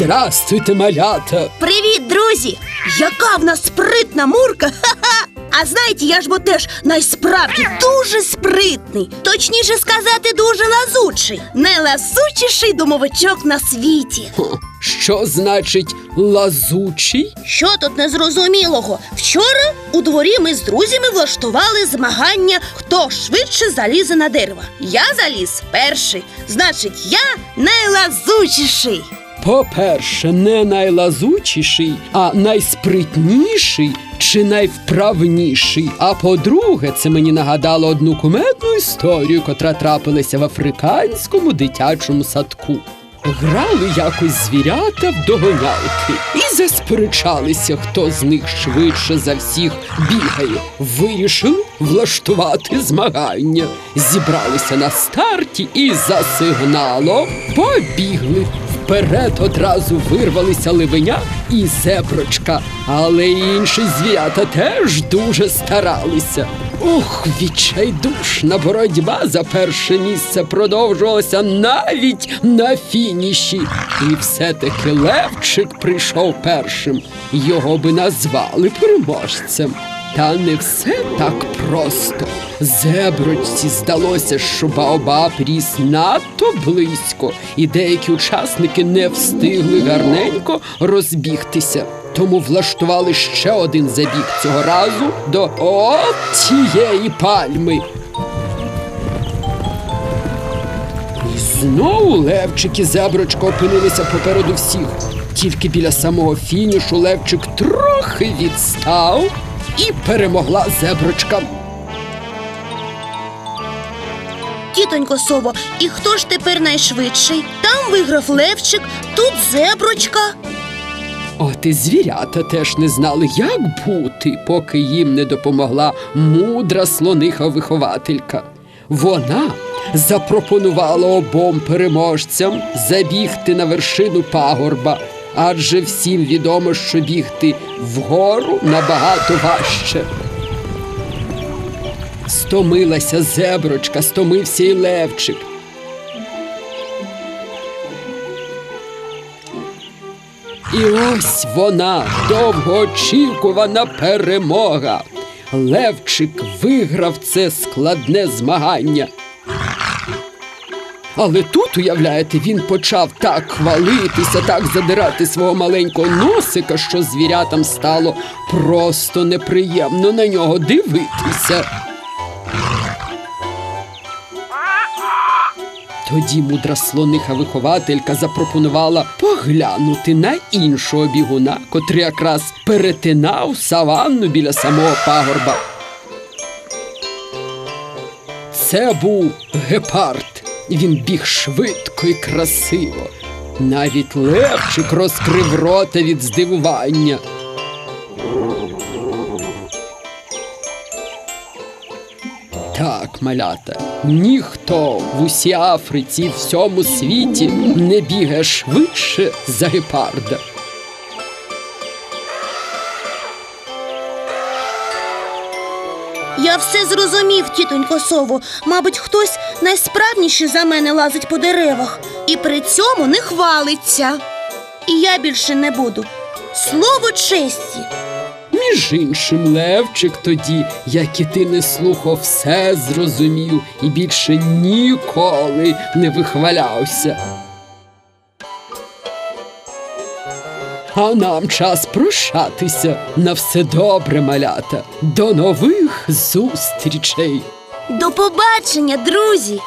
Здрастуйте, малята! Привіт, друзі! Яка в нас спритна мурка! Ха-ха! А знаєте, я ж бо теж найсправді дуже спритний. Точніше сказати, дуже лазучий. Найлазучіший домовичок на світі. Хм, Що значить лазучий? Що тут незрозумілого? Вчора у дворі ми з друзями влаштували змагання, хто швидше залізе на дерево. Я заліз перший. Значить, я найлазучіший. По-перше, не найлазучіший, а найспритніший чи найвправніший. А по-друге, це мені нагадало одну кумедну історію, котра трапилася в африканському дитячому садку. Грали якось звірята в доgonялки і засперечалися, хто з них швидше за всіх бігає. Вирішили влаштувати змагання. Зібралися на старті і за сигналом побігли. Вперед одразу вирвалися ливеня і зеброчка, але інші звірята теж дуже старалися. Ох, відчайдушна боротьба за перше місце продовжувалася навіть на фініші. І все-таки Левчик прийшов першим. Його би назвали переможцем. Та не все так просто. Зеброчці здалося, що Баобаб ріс надто близько, і деякі учасники не встигли гарненько розбігтися. Тому влаштували ще один забіг цього разу до от тієї пальми. І знову Левчик і Зеброчка опинилися попереду всіх. Тільки біля самого фінішу Левчик трохи відстав і перемогла Зеброчка. Тітонько Сово, і хто ж тепер найшвидший? Там виграв Левчик, тут зеброчка. От і звірята теж не знали, як бути, поки їм не допомогла мудра слониха-вихователька. Вона запропонувала обом переможцям забігти на вершину пагорба, адже всім відомо, що бігти вгору набагато важче. Стомилася зеброчка, стомився й левчик. І ось вона, довгоочікувана перемога. Левчик виграв це складне змагання. Але тут, уявляєте, він почав так хвалитися, так задирати свого маленького носика, що звірятам стало просто неприємно на нього дивитися. Тоді мудра слониха-вихователька запропонувала поглянути на іншого бігуна, котрий якраз перетинав саванну біля самого пагорба. Це був гепард. Він біг швидко і красиво. Навіть левчик розкрив рота від здивування. Так, малята, ніхто в усій Африці і всьому світі не бігає швидше за гепарда. Я все зрозумів, тітонько Сово. Мабуть, хтось найсправніший за мене лазить по деревах і при цьому не хвалиться. І я більше не буду. Слово честі. Між іншим, Левчик тоді, як і ти не слухав, все зрозумів і більше ніколи не вихвалявся. А нам час прощатися. На все добре, малята. До нових зустрічей! До побачення, друзі!